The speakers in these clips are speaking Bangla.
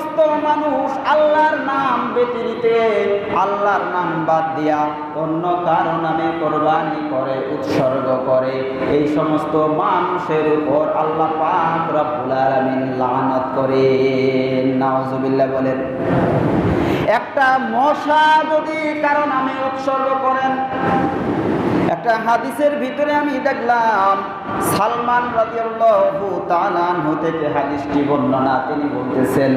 সমস্ত মানুষ আল্লাহর নাম ব্যতিরিতে আল্লাহর নাম বাদ দিয়া অন্য কারও নামে কোরবানি করে, উৎসর্গ করে। এই সমস্ত মানুষের উপর আল্লাহ পাক রব্বুল আলামিন লানত করে নাউজুবিল্লাহ বলেন, একটা মশা যদি কারও নামে উৎসর্গ করেন একটা হাদিসের ভিতরে আমি দেখলাম সালমান থেকে হাদিসটি বর্ণনা তিনি বলতেছেন,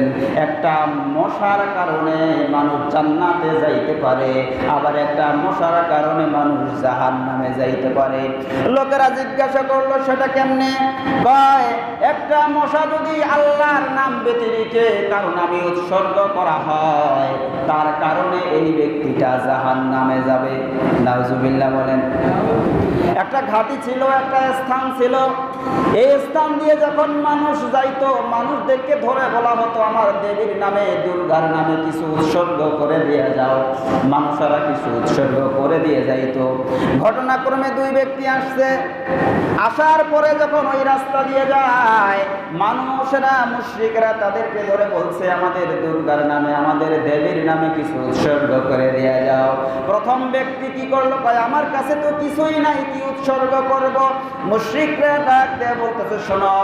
একটা মশার কারণে মানুষ জান্নাতে যাইতে পারে, আবার একটা মশার কারণে মানুষ জাহান্নামে যাইতে পারে। লোকেরা জিজ্ঞাসা করল, সেটা কেমনে? একটা মশা যদি আল্লাহর নাম ব্যতিরিকে কারণ আমি উৎসর্গ করা হয়, তার কারণে এই ব্যক্তিটা জাহান্নামে যাবে। নাউজুবিল্লাহ বলেন। একটা ঘাটি ছিল, একটা স্থান ছিল। এই স্থান দিয়ে যখন মানুষ যাইতো, মানুষদেরকে ধরে বলা হতো, আমার দেবীর নামে, দুর্গার নামে কিছু উৎসর্গ করে দিয়ে যাও। মানুষেরা কিছু উৎসর্গ করে দিয়ে যাইতো। ঘটনাক্রমে দুই ব্যক্তি আসছে। আসার পরে যখন ওই রাস্তা দিয়ে যায়, মানুষেরা, মুশ্রিকরা তাদেরকে ধরে বলছে, আমাদের দুর্গার নামে, আমাদের দেবীর নামে কিছু উৎসর্গ করে দিয়ে যাও। প্রথম ব্যক্তি কি করল? কয়, আমার কাছে তো কিছুই নাই, কি উৎসর্গ করব? মুশ্রিকরা ডাক দেয় বলতেছে, শোনো,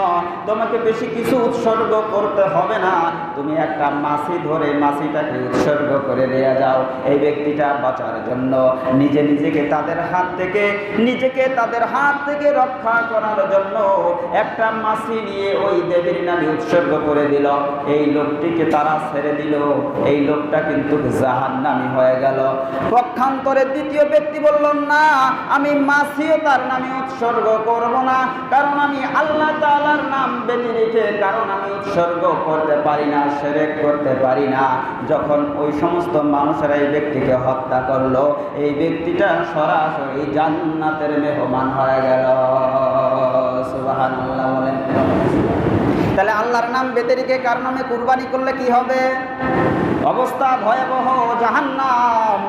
তোমাকে বেশি কিছু উৎসর্গ করতে হবে না। তুমি একটা মাছি ধরে মাছিটাকে উৎসর্গ করে দেয়া যাও এই ব্যক্তিটা বাঁচার জন্য। নিজে নিজেকে তাদের হাত থেকে, নিজেকে তাদের হাত থেকে রক্ষা করার জন্য একটা মাছি নিয়ে ওই দেবীর নামে উৎসর্গ করে দিল। এই লোকটিকে তারা ছেড়ে দিল। এই লোকটা কিন্তু জাহান নামি হয়ে গেল। পক্ষান্তরে দ্বিতীয় ব্যক্তি বলল, না, আমি মাছিও তার নামে উৎসর্গ করব না। কারণ আমি আল্লাহ তাআলার নাম বেঁধে রেখে, কারণ আমি উৎসর্গ করতে পারি না, সেরেক করতে পারি না। যখন ওই সমস্ত মানুষেরা এই ব্যক্তিকে হত্যা করল, এই ব্যক্তিটা সরাসরি জান্নাতের মেহমান হয়ে গেল। সুবহানাল্লাহ। বলেন। তাহলে আল্লাহর নাম বেঁধে রেখে কার নামে কুরবানি করলে কি হবে? অবস্থা ভয়াবহ, জাহান্নাম।